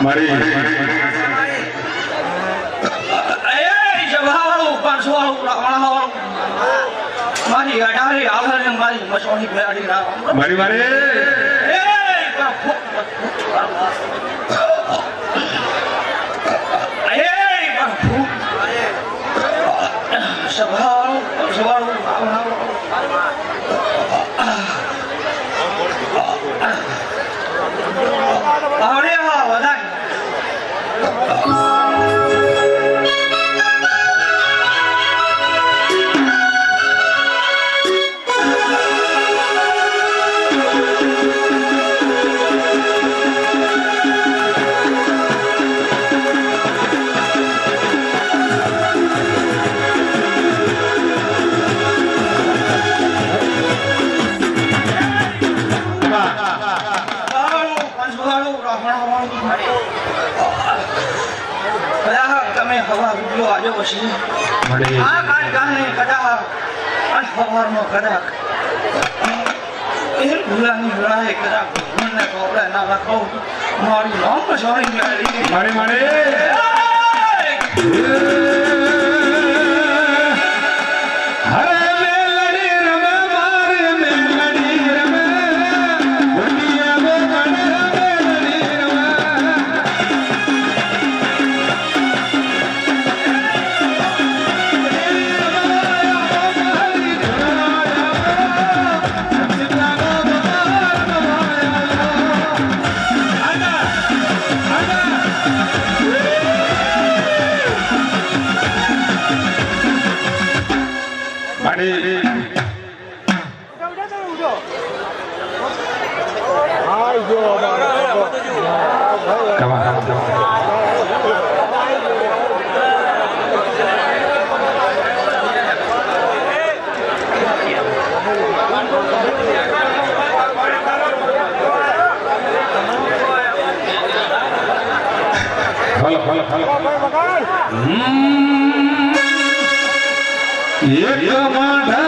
મારી મારી અઢારે આગળ મારી મસોની મારી મારી મળે પછી? આ કાંઈ કાંઈ કદાચ આ સવારમાં કદાચ એ ભૂલાની ભૂલાએ કદાચ ભગવાનને કોપડે ના રાખો મારું નામ પછાડી મળે મળે. મળે Cảm ơn. Hola, hola, hola. Mmm. Yeah, come on,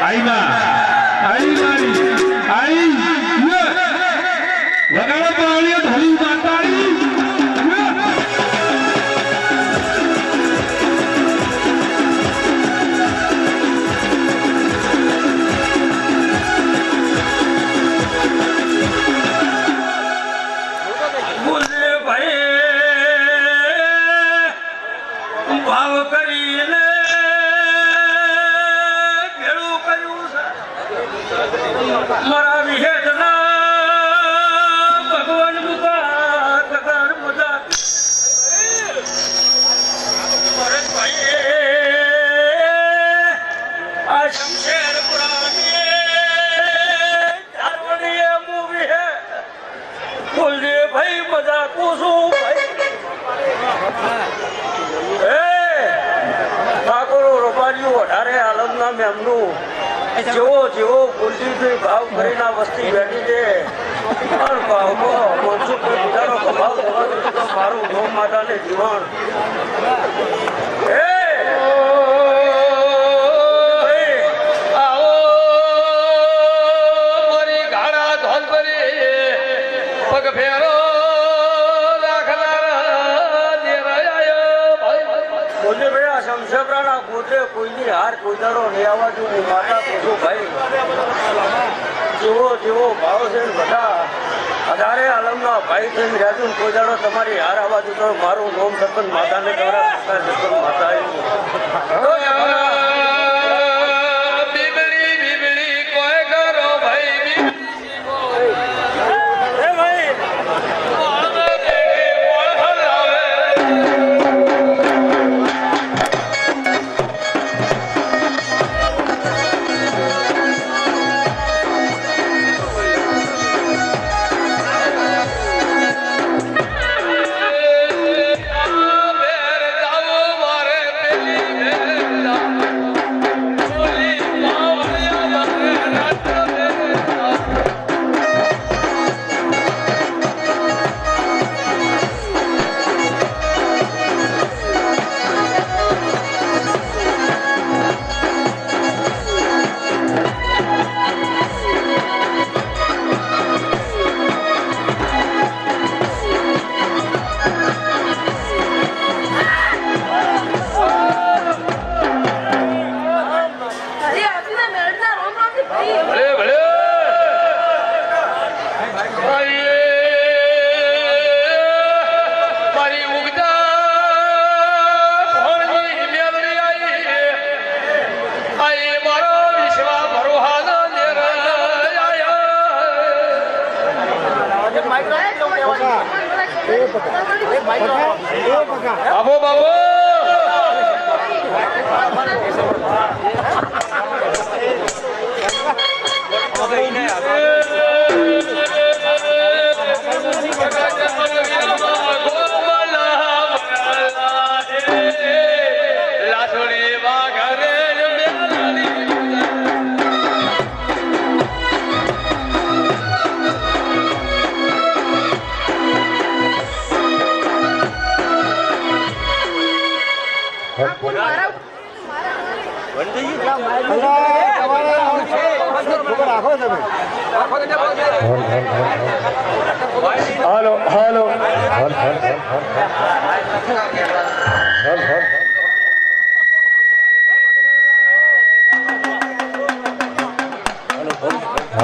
આઈમાં આઈ. મારી આઈ વગાડો તાળીઓ ધલી માતાળી maravilha. માતાને જીવણ કોઈની હાર કોઈ દાડો નહીં આવવા જોઈએ માતા પૂછું ભાઈ. જેવો જેવો ભાવ છે બધા. વધારે આલમના ભાઈ થઈને વ્યાજુન કોઈ દાડો તમારી હાર આવાજ ઉતરો મારું નોમ સપન માતાને દ્વારા સપન માતા Right.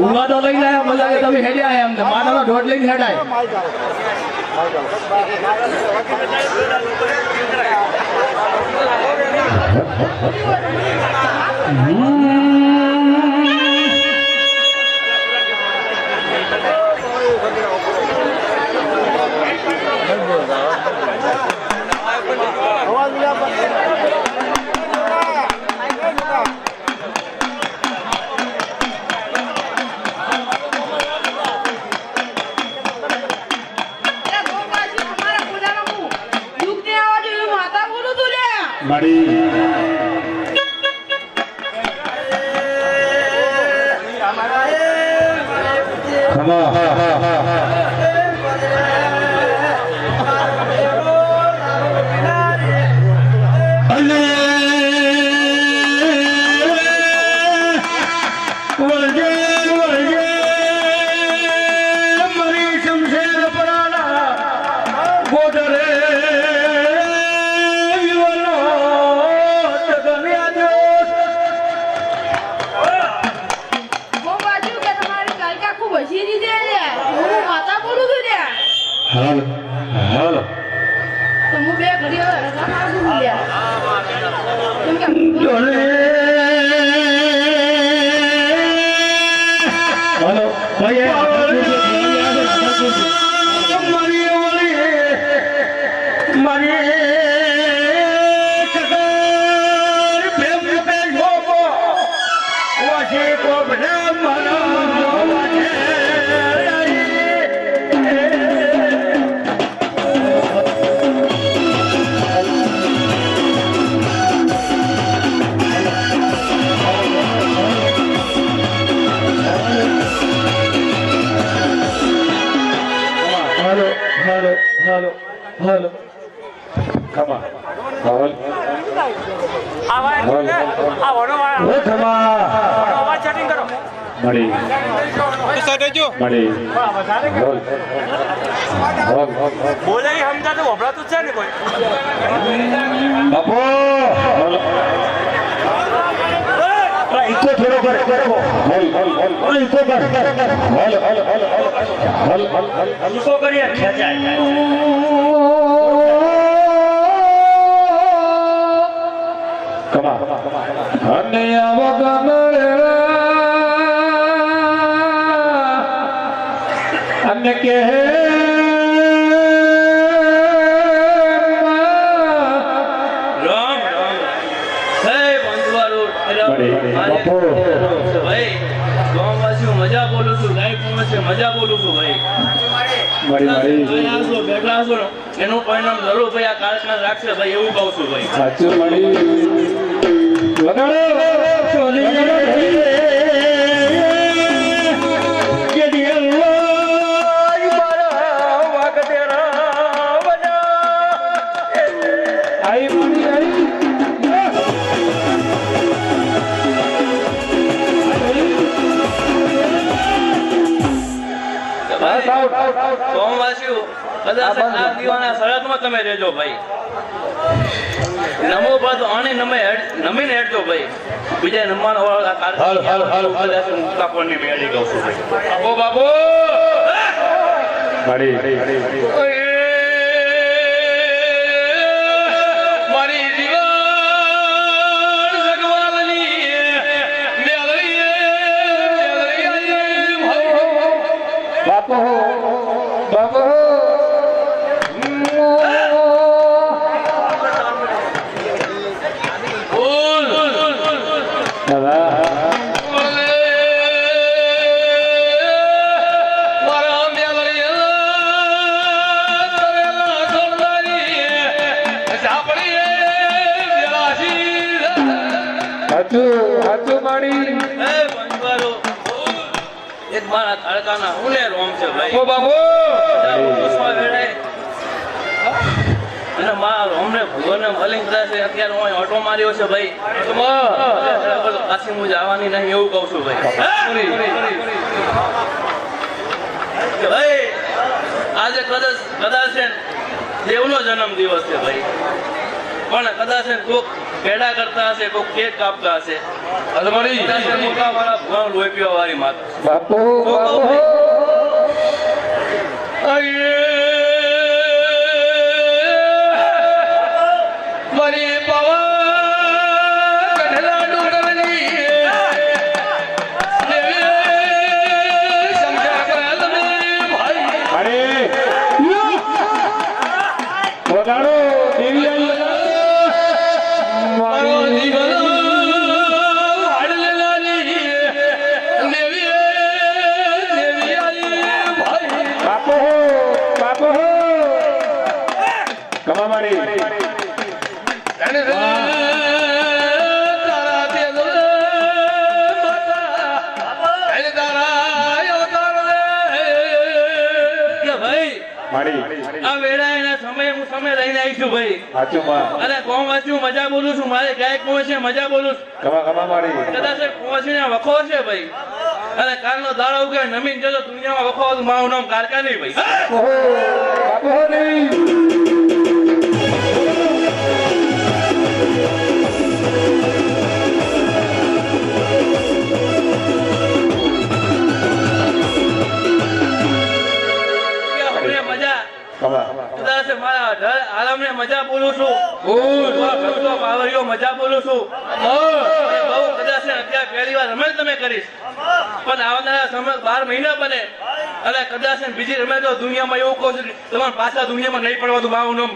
ઊંઘા તો લઈને આવ્યા મજા તમે હેડ્યા એમ. મારા ઢોઢ લઈને હેડાય. અવાજ Mari. Come on. Hello. મળી હાલ હાલ તો વપરાતું છે ને કોઈ. બાપો! ઇકો થોડો કર હાલ હાલ હાલ ઇકો કર હાલ હાલ હાલ હાલ હાલ હાલ ઈકો કરીએ કમા. અને કે મજા બોલું છું ગાય છે મજા બોલું છું ભાઈ. બેઠા છો એનું પરિણામ જરૂર ભાઈ આ કારખાના રાખશે ભાઈ એવું કહું છું ભાઈ. સાચું મળી લગાડો કદાચ શરતમાં તમે રહેજો ભાઈ. નમો પર તો નમે નમીને હેડજો ભાઈ. બીજા નમવાનો હાલ, હાલ, હાલ, હાલ. કાપડની મેળી કહું છું ભાઈ. બાપુ બાપુ મળી મારી જીવન બાપો બાપો મારા તારકાના હુને રોમ છે ભાઈ. ઓ વેળાએ અને મારા રોમને ભગવાનને મલિંગ કદાચ અત્યારે હું ઓટો માર્યો છે ભાઈ. પાછી હું જવાની નહીં એવું કહું છું ભાઈ. ભાઈ આજે કદાચ કદાચ છે ને દેવનો જન્મ દિવસ છે ભાઈ. પણ કદાચ કોક પેડા કરતા હશે કોક કેક કાપતા હશે. અલમારી મોટા વાળા ભગવાન લોહી પીવા વાળી માતા. બાપુ બાપુ. મારી પવન મારી. આ વેળા એના સમય હું સમય લઈને આવી છું ભાઈ. હાચું માં. કોમ વાંચ્યું મજા બોલું છું. મારે ગાયક કોણ છે મજા બોલું છું. કમા કમા મારી. કદાચ પહોંચીને વખો છે ભાઈ. અને કાલનો દાડો ઉગે નમીન જતો દુનિયામાં વખો મારું નામ કારકા નહીં. ભાઈ મજા બોલું છું. ભક્તો બાવરીઓ મજા બોલું છું. બહુ કદાચ અત્યારે પહેલી વાર રમત તમે કરીશ પણ આવનારા સમય બાર મહિના બને. અને કદાચ બીજી રમે તો દુનિયામાં એવું કહું છું તમારે પાછા દુનિયામાં નહીં પડવાનું મારું નામ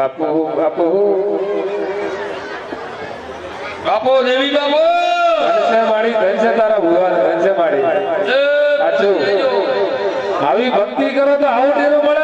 બાપુ બાપુ. બાપો દેવી બાપુ. ધનસે માડી ધનસે તારા ભગવાન ધનસે માડી સાચું. આવી ભક્તિ કરો તો આવું ટેરો મળે.